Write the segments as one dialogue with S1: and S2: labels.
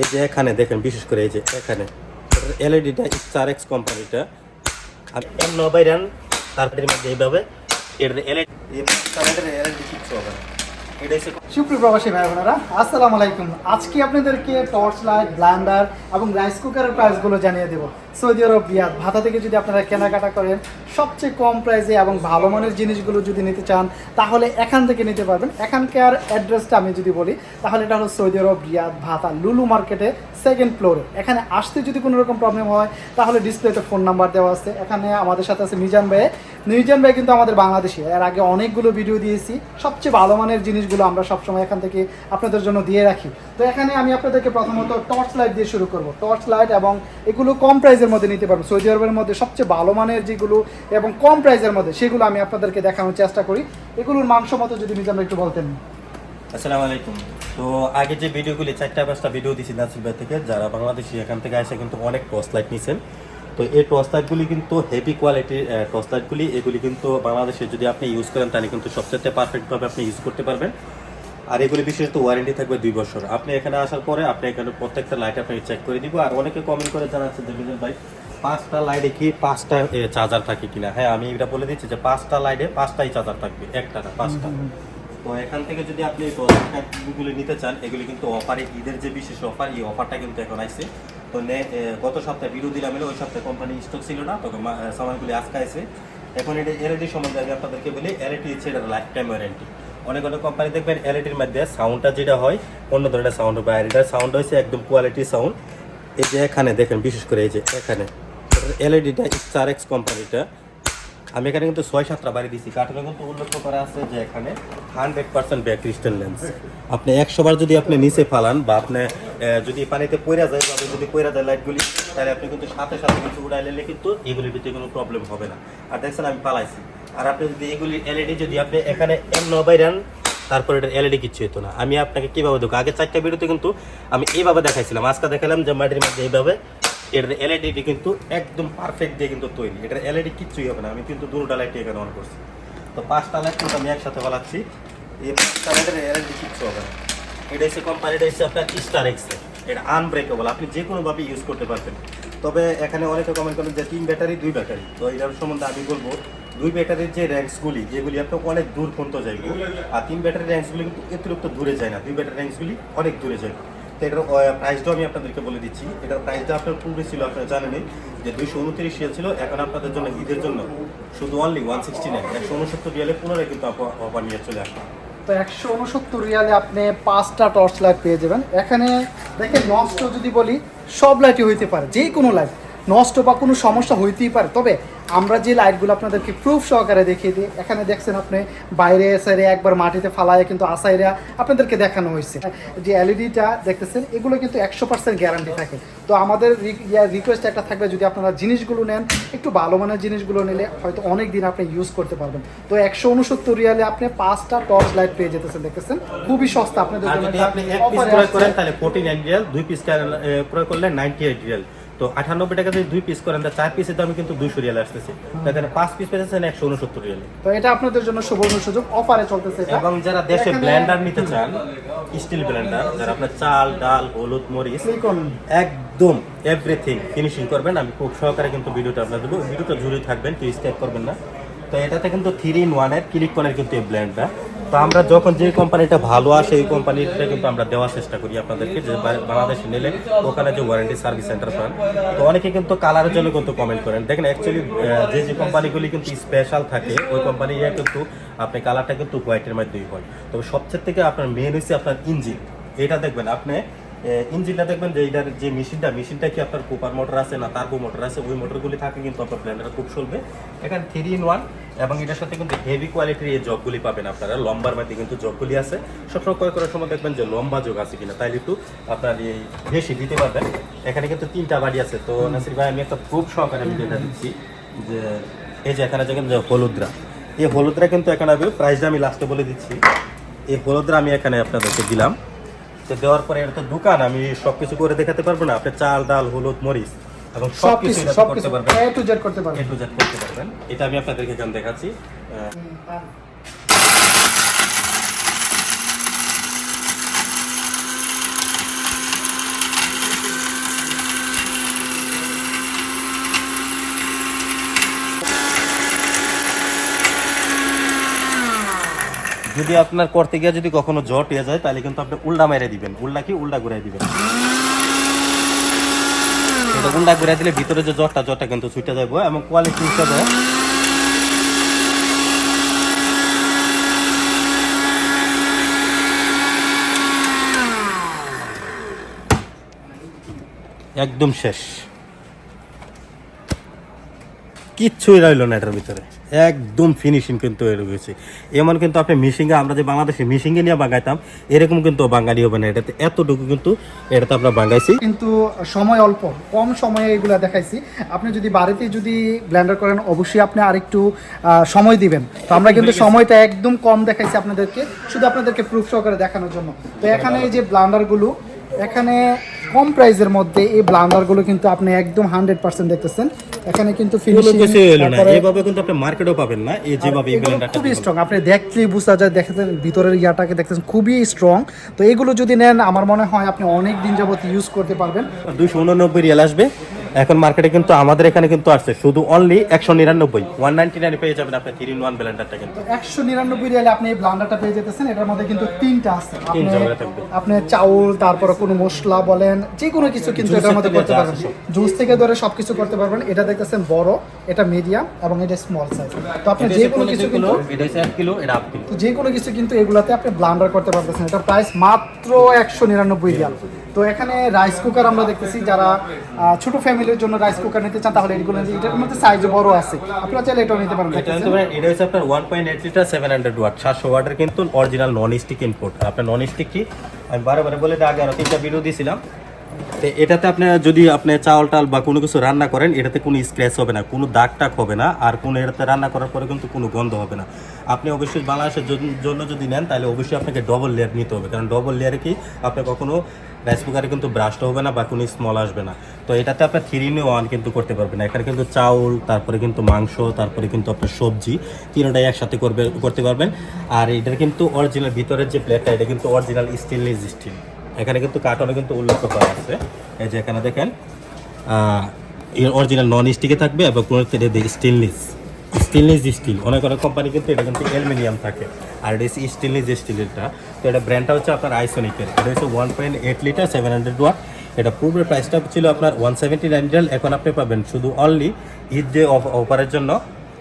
S1: এই যে এখানে দেখেন, বিশেষ করে এই যে এখানে। এলইডিটা স্টার এক্স কোম্পানিটা আর এম নবাইরান তারপরে এইভাবে এর এলইডি এলইডি ফিক্স হবে
S2: সুপ্রিয় ভাই বোনেরা আসসালামু আলাইকুম। আজকে আপনাদেরকে টর্চ লাইট ব্লান্ডার এবং রাইস কুকারের প্রাইসগুলো জানিয়ে দেব। সৌদি আরব, রিয়াদ, ভাতা থেকে যদি আপনারা কেনাকাটা করেন, সবচেয়ে কম প্রাইসে এবং ভালো মানের জিনিসগুলো যদি নিতে চান, তাহলে এখান থেকে নিতে পারবেন। এখানকার অ্যাড্রেসটা আমি যদি বলি, তাহলে এটা হলো সৌদি আরব, রিয়াদ, ভাতা, লুলু মার্কেটে সেকেন্ড ফ্লোরে এখানে আসতে যদি কোনো রকম প্রবলেম হয়, তাহলে ডিসপ্লেতে ফোন নাম্বার দেওয়া আছে। এখানে আমাদের সাথে আছে মিজান ভাই মিজান ভাই কিন্তু আমাদের বাংলাদেশি। এর আগে অনেকগুলো ভিডিও দিয়েছি। সবচেয়ে ভালো মানের জিনিসগুলো আমরা সবসময় এখান থেকে আপনাদের জন্য দিয়ে রাখি। তো এখানে আমি আপনাদেরকে প্রথমত টর্চ লাইট দিয়ে শুরু করব। টর্চ লাইট এবং এগুলো কম প্রাইসের মধ্যে নিতে পারব। সৌদি আরবের মধ্যে সবচেয়ে ভালো মানের যেগুলো এবং কম প্রাইসের মধ্যে সেগুলো আমি আপনাদেরকে দেখানোর চেষ্টা করি। এগুলোর মানসম্মত যদি মিজান ভাই একটু বলতেন।
S1: আসসালামু আলাইকুম। তো আগে যে ভিডিওগুলি চারটা পাঁচটা ভিডিও দিয়েছি নাসির ভাই থেকে, যারা বাংলাদেশি, এখান থেকে এসে কিন্তু অনেক টর্চ লাইট নিছেন। তো এই টর্চ লাইটগুলি কিন্তু হেভি কোয়ালিটির টর্চ লাইটগুলি এগুলি কিন্তু বাংলাদেশে যদি আপনি ইউজ করেন তাহলে কিন্তু সবচেয়ে পারফেক্টভাবে আপনি ইউজ করতে পারবেন। আর এগুলি বিশেষত ওয়ারেন্টি থাকবে দুই বছর। আপনি এখানে আসার পরে আপনি এখানে প্রত্যেকটা লাইট আপনি চেক করে দিব। আর অনেকে কমেন্ট করে জানাচ্ছে যে ভাই পাঁচটা লাইটে কি পাঁচটা চার্জার থাকে কিনা? হ্যাঁ আমি এটা বলে দিচ্ছি যে পাঁচটা লাইটে পাঁচটাই চার্জার থাকবে একটা না পাঁচটা। তো এখান থেকে যদি আপনি গুলো নিতে চান এগুলি কিন্তু অফারে ঈদের যে বিশেষ অফার এই অফারটা কিন্তু এখন আসছে। তো গত সপ্তাহে বিরোধী মিলে ওই সপ্তাহে কোম্পানি স্টক ছিল না তখন সামানগুলি আজকে আছে এখন এটা এলইডি সম্বন্ধে আমি আপনাদেরকে বলি, এলইডি হচ্ছে এটা লাইফ টাইম ওয়ারেন্টি অনেক অনেক কোম্পানি দেখবেন, এলইডির মধ্যে সাউন্ডটা যেটা হয়, অন্য ধরনের সাউন্ড হবে আর এটার সাউন্ড হয়েছে একদম কোয়ালিটি সাউন্ড এই যে এখানে দেখেন, বিশেষ করে এই যে এখানে। এলইডিটা স্টার এক্স কোম্পানিটা আমি এখানে কিন্তু ছয় সাতটা বাড়ি দিচ্ছি কার্টুনে কিন্তু উল্লেখ করা আছে যে এখানে hundred percent back crystal lens আপনি একশো বার যদি আপনি নিচে ফালান বা আপনি যদি পানিতে পইরা যায় বা যদি পইরা যায় লাইটগুলি তাহলে আপনি কিন্তু সাথে সাথে কিন্তু উড়াইলে কিন্তু এগুলির ভিতরে কোনো প্রবলেম হবে না। আর দেখছেন আমি পালাইছি। আর আপনি যদি এগুলি এলইডি যদি আপনি এখানে এম নবাইরান তারপরে এটা এলইডি কিচ্ছু হতো না। আমি আপনাকে কীভাবে দেখো আগে চারটা ভিডিওতে কিন্তু আমি এইভাবে দেখাইছিলাম। আজকে দেখালাম যে মাটির মধ্যে এইভাবে এটার এলইডি কিন্তু একদম পারফেক্ট দিয়ে কিন্তু তৈরি। এটার এলইডি কিচ্ছুই হবে না। আমি কিন্তু দুটো লাইট এখানে অন করছি। তো পাঁচটা লাইট কিন্তু আমি একসাথে বলাচ্ছি এই পাঁচটা লাইটের এলইডি কিচ্ছু হবে না। এটা হচ্ছে কোম্পানিটা হচ্ছে আপনার স্টার এক্স এটা আনব্রেকেবল আপনি যে কোনোভাবে ইউজ করতে পারবেন। তবে এখানে অনেকে কমেন্ট করেন যে তিন ব্যাটারি দুই ব্যাটারি তো এটার সম্বন্ধে আমি বলব, দুই ব্যাটারির যে র্যাঙ্কসগুলি যেগুলি আপনি অনেক দূর পর্যন্ত যাইব আর তিন ব্যাটারি র্যাঙ্কসগুলি কিন্তু অতিরিক্ত দূরে যায় না। দুই ব্যাটারি র্যাঙ্কসগুলি অনেক দূরে যায়। তো এটার প্রাইসটাও আমি আপনাদেরকে বলে দিচ্ছি। এটার প্রাইসটা আপনার পূর্বে ছিল, আপনারা জানেনই যে দুইশো উনত্রিশ রিয়াল ছিল, এখন আপনাদের জন্য ঈদের জন্য শুধু অনলি ওয়ান সিক্সটি নাইন একশো উনসত্তর রিয়ালে পুনরায় কিন্তু অফার নিয়ে চলে আসলাম
S2: তো একশো উনসত্তর রিয়ালে আপনি পাঁচটা টর্চ লাইট পেয়ে যাবেন। এখানে দেখেন নষ্ট যদি বলি, সব লাইটই হইতে পারে যে কোনো লাইট নষ্ট বা কোনো সমস্যা হইতেই পারে। তবে আমরা যে লাইটগুলো আপনাদেরকে প্রুফ সহকারে দেখিয়ে দিই এখানে দেখছেন আপনি বাইরে সাইডে একবার মাটিতে ফালায় কিন্তু আসাইরা আপনাদেরকে দেখানো হয়েছে। যে এলইডিটা দেখতেছেন এগুলো কিন্তু একশো পার্সেন্ট গ্যারান্টি থাকে। তো আমাদের রিকোয়েস্ট একটা থাকবে যদি আপনারা জিনিসগুলো নেন একটু ভালো মানের জিনিসগুলো নিলে হয়তো অনেক দিন আপনি ইউজ করতে পারবেন। তো একশো উনসত্তর রিয়ালে আপনি পাঁচটা টর্চ লাইট পেয়ে যেতেছেন দেখতেছেন? খুবই সস্তা। আপনাদের জন্য
S1: আপনি এক পিস ক্রয় করেন তাহলে ফোর্টি নাইন রিয়াল দুই পিস ক্রয় করলে নাইনটি এইট রিয়াল তো আটানব্বই টাকা যদি দুই পিস করেন তা চার পিসের দামে কিন্তু দুইশো রিয়াল আসতেছে। এখানে পাঁচ পিস পেয়েছেন একশো উনসত্তর রিয়ালে।
S2: তো এটা আপনাদের জন্য সুবর্ণ সুযোগ অফারে চলতেছে
S1: এবং যারা দেশে
S2: এখানে
S1: ব্লেন্ডার নিতে চান স্টিল ব্লেন্ডার যারা আপনার চাল ডাল হলুদ মরিচ একদম এভরিথিং ফিনিশিং করবেন আমি খুব সহকারে কিন্তু ভিডিওটা আপনার দেবো। ভিডিওটা জুড়ে থাকবেন কেউ স্টেপ করবেন না। তো এটাতে কিন্তু থ্রি ইন ওয়ানের ক্লিক কনের কিন্তু এই ব্ল্যান্ডটা তো আমরা যখন যে কোম্পানিটা ভালো আসে, এই কোম্পানিটা কিন্তু আমরা দেওয়ার চেষ্টা করি আপনাদেরকে, যে বাংলাদেশে নিলে ওখানে যে ওয়ারেন্টি সার্ভিস সেন্টার পান। তো অনেকে কিন্তু কালারের জন্য কিন্তু কমেন্ট করেন। দেখেন অ্যাকচুয়ালি যে যে কোম্পানিগুলি কিন্তু স্পেশাল থাকে, ওই কোম্পানি কিন্তু আপনি কালারটা কিন্তু হোয়াইটের মাধ্যমেই হয়। তবে সবচেয়ে থেকে আপনার মেন হচ্ছে আপনার ইঞ্জিন এটা দেখবেন, আপনি ইঞ্জিনটা দেখবেন যে এটার যে মেশিনটা মেশিনটা কি আপনার কুপার মোটর আছে না তারপর মোটর আছে ওই মোটরগুলি থাকে কিন্তু আপনার ব্লেন্ডার খুব চলবে। এখানে থ্রি ইন ওয়ান এবং এটার সাথে কিন্তু হেভি কোয়ালিটির এই জগগুলি পাবেন আপনারা। লম্বার মধ্যে কিন্তু জগগুলি আছে। সবসময় ক্রয় করার সময় দেখবেন যে লম্বা যোগ আছে কিনা তাইলে একটু আপনার এই বেশি দিতে পারবেন। এখানে কিন্তু তিনটা বাড়ি আছে। তো নাসির ভাই আমি একটা খুব সহকারে আমি যেটা দিচ্ছি যে এই যে এখানে দেখেন যে হলুদরা। এই হলুদরা কিন্তু এখানে প্রাইসটা আমি লাস্টে বলে দিচ্ছি। এই হলুদরা আমি এখানে আপনাদেরকে দিলাম। তো দেওয়ার পরে এটা তো দোকান আমি সবকিছু করে দেখাতে পারব না। আপনি চাল ডাল হলুদ মরিচ এবং সবকিছু
S2: সবকিছু
S1: করতে পারবেন।
S2: এ টু জেড করতে পারবেন।
S1: করতে পারবেন। এটা আমি আপনাদেরকে এখানে দেখাচ্ছি। যদি আপনার করতে গিয়ে যদি কখনো জট হয়ে যায়, তাহলে কিন্তু আপনি উল্টা মেরে দিবেন। উল্টা কি? উল্টা ঘুরাই দিবেন। উল্টা ঘুরাই দিলে ভিতরে যে জটটা জটটা কিন্তু ছুটে যাব এবং কোয়ালিটি হিসাবে একদম শেষ। কিচ্ছুই রইল না এটার ভিতরে। একদম ফিনিশিং কিন্তু এর রয়েছে। এমন কিন্তু আপনি মিশিংয়ে আমরা যে বাংলাদেশে মিশিংয়ে নিয়ে বাঙাইতাম এরকম কিন্তু বাঙালি হবে না। এটাতে এতটুকু কিন্তু এটাতে আমরা বাঙাইছি
S2: কিন্তু সময় অল্প কম সময়ে এগুলো দেখাইছি। আপনি যদি বাড়িতে যদি ব্লেন্ডার করেন অবশ্যই আপনি আরেকটু আহ, সময় দিবেন। তো আমরা কিন্তু সময়টা একদম কম দেখাইছি আপনাদেরকে। শুধু আপনাদেরকে প্রুফ সহকারে দেখানোর জন্য। তো এখানে এই যে ব্লান্ডারগুলো এখানে কম প্রাইসের মধ্যে এই ব্লান্ডারগুলো কিন্তু আপনি একদম হান্ড্রেড পার্সেন্ট দেখতেছেন। এখানে কিন্তু ফিনিশিং
S1: এইভাবে কিন্তু আপনি মার্কেটও পাবেন না এই যেভাবে এই ব্লেন্ডারটা
S2: খুবই স্ট্রং আপনি দেখলেই বুঝতে যায় দেখেছেন ভিতরের ইয়াটাকে দেখতেছেন খুবই স্ট্রং তো এগুলো যদি নেন আমার মনে হয় আপনি অনেক দিন যাবত ইউজ করতে পারবেন।
S1: দুইশো উননব্বই রিয়াল আসবে। এখন মার্কেটে কিন্তু আমাদের এখানে কিন্তু আসছে। শুধু অনলি একশো নিরানব্বই। ওয়ান নাইনটি নাইন পেয়ে যাবেন আপনি থ্রি ইন ওয়ান ব্লেন্ডারটা কিন্তু।
S2: একশো নিরানব্বই রিয়ালে আপনি এই ব্লান্ডারটা পেয়ে যেতেছেন। এটার মধ্যে কিন্তু তিনটা আছে। আপনি চাউল তারপরে কোনো মশলা বলেন যে কোনো কিছু কিন্তু এটার মধ্যে করতে পারবেন। জুস থেকে ধরে সবকিছু করতে পারবেন। এটা দেখতেছেন বড় এটা মিডিয়াম এবং এটা স্মল সাইজ তো আপনি যে কোনো কিছু কিন্তু তো যে কোনো কিছু কিন্তু এগুলাতে আপনি ব্লান্ডার করতে পারতেছেন। এটা প্রাইস মাত্র একশো নিরানব্বই রিয়াল। তো এখানে রাইস কুকার আমরা দেখতেছি যারা ছোট ফ্যামিলির জন্য রাইস কুকার নিতে চান তাহলে এগুলো এটার মধ্যে সাইজ বড় আছে। আপনারা চাইলে এটাও নিতে পারেন
S1: এটা? হচ্ছে আপনার- এটা হচ্ছে আপনার one point eight litre seven hundred watt সাতশো ওয়াটের কিন্তু অরিজিনাল নন স্টিক ইনপুট আপনার নন স্টিক কি? আমি বারে বারে বলে আগে আরও তিনটা ভিডিও দিয়েছিলাম তো এটাতে আপনি যদি আপনি চাউল টাল বা কোনো কিছু রান্না করেন, এটাতে কোনো স্ক্র্যাচ হবে না, কোনো দাগ টাক হবে না, আর কোনো এটাতে রান্না করার পরে কিন্তু কোনো গন্ধ হবে না। আপনি অবশ্যই বাংলাদেশের জন্য যদি নেন, তাহলে অবশ্যই আপনাকে ডবল লেয়ার নিতে হবে। কারণ ডবল লেয়ারে কি, আপনি কখনো রাইস কুকারে কিন্তু ব্রাশটা হবে না বা কোনো স্মল আসবে না। তো এটাতে আপনার থ্রি ইন ওয়ান কিন্তু করতে পারবেন এখানে কিন্তু চাউল, তারপরে কিন্তু মাংস, তারপরে কিন্তু আপনার সবজি, তিনটাই একসাথে করবে, করতে পারবেন। আর এটার কিন্তু অরিজিনাল ভিতরের যে প্লেটটা এটা কিন্তু অরিজিনাল স্টেনলেস স্টিল এখানে কিন্তু কার্টনে কিন্তু উল্লেখ করা আছে। এই যে এখানে দেখেন অরিজিনাল নন স্টিকে থাকবে এবং কোনো স্টেনলেস স্টেনলেস স্টিল অনেক অনেক কোম্পানি কিন্তু এটা কিন্তু অ্যালুমিনিয়াম থাকে, আর এটা হচ্ছে স্টেনলেস স্টিলেরটা তো এটা ব্র্যান্ডটা হচ্ছে আপনার আইসোনিকের এটা হচ্ছে one point eight litre seven hundred watt এটা পূর্বের প্রাইসটা ছিল আপনার ওয়ান সেভেন্টি নাইন এখন আপনি পাবেন শুধু অনলি ঈদ যে অফারের জন্য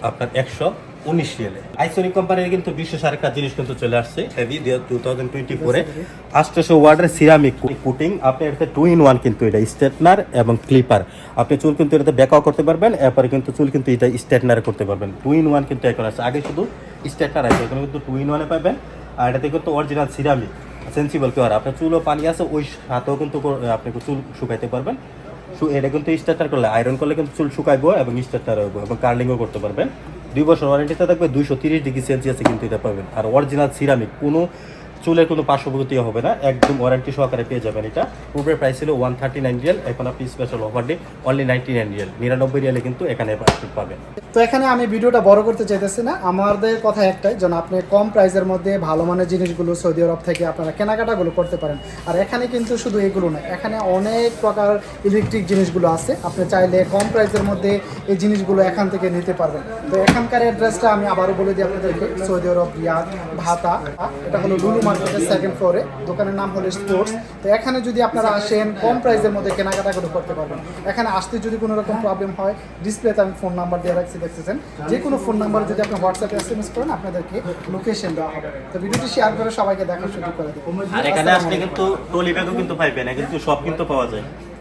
S1: আপনার একশো উনিশ রিয়ালে। আইসোনিক কোম্পানির কিন্তু বিশ্ব সারেকার জিনিস কিন্তু চলে আসছে হেভি টু থাউজেন্ড টোয়েন্টি ফোরে আষ্টশো ওয়ার্ডের সিরামিক কুটিং আপনি এটাতে টু ইন ওয়ান কিন্তু এটা স্ট্রেটনার এবং ক্লিপার। আপনি চুল কিন্তু এটাতে ব্যাকআপ করতে পারবেন এরপরে কিন্তু চুল কিন্তু এটা স্ট্রেটনার করতে পারবেন। টু ইন ওয়ান কিন্তু এখন আছে আগে শুধু স্ট্রেটনার আছে এখন কিন্তু টু ইন ওয়ানে পাবেন। আর এটাতে কিন্তু অরিজিনাল সিরামিক সেন্সিবল কেউ আর আপনার চুলও পানি আছে ওই সাথেও কিন্তু আপনি চুল শুকাইতে পারবেন। এটা কিন্তু স্ট্রেটনার করলে আয়রন করলে কিন্তু চুল শুকাইবো এবং স্ট্রেটনার হইব এবং কার্লিংও করতে পারবেন। দুই বছর ওয়ারেন্টিতে থাকবে, দুইশো তিরিশ ডিগ্রি সেলসিয়াসে কিন্তু এটা পাবেন। আর অরিজিনাল সিরামিক কোনো চুলের কোনো পার্শ্ববর্তী হবে না, একদম ওয়ারেন্টি সহকারে পেয়ে যাবেন এটা। পূর্বের প্রাইস ছিল ওয়ান থার্টি নাইন রিয়াল এখন আপনি স্পেশাল অফার দিয়ে অনলি নাইনটি নাইন রিয়াল নিরানব্বই রিয়ালে কিন্তু এখানে পাবেন।
S2: তো এখানে আমি ভিডিওটা বড় করতে চাইতেছি না, আমাদের কথা একটাই, যেন আপনি কম প্রাইসের মধ্যে ভালো মানের জিনিসগুলো সৌদি আরব থেকে আপনারা কেনাকাটাগুলো করতে পারেন। আর এখানে কিন্তু শুধু এগুলো না, এখানে অনেক প্রকার ইলেকট্রিক জিনিসগুলো আছে, আপনি চাইলে কম প্রাইসের মধ্যে এই জিনিসগুলো এখান থেকে নিতে পারবেন। তো এখানকার অ্যাড্রেসটা আমি আবারও বলে দিই আপনাদেরকে, সৌদি আরব, রিয়াদ ভাতা এটা হলো লুলু মার্কেটের সেকেন্ড ফ্লোরে দোকানের নাম হলো স্পোর্টস তো এখানে যদি আপনারা আসেন, কম প্রাইসের মধ্যে কেনাকাটা করে করতে পারবেন। এখানে আসতে যদি কোনো রকম প্রবলেম হয় ডিসপ্লেতে আমি ফোন নাম্বার দিয়ে রাখছি, দেখতেছেন? যে কোনো ফোন নাম্বার যদি আপনি হোয়াটসঅ্যাপে এস এম এস করেন, আপনাদেরকে লোকেশন দেওয়া হবে। তো ভিডিওটি শেয়ার করে সবাইকে দেখার সুযোগ করে দেবো।
S1: আর এখানে আসলে কিন্তু টলি ব্যাগও কিন্তু পাইবেন কিন্তু সব কিন্তু পাওয়া যায়।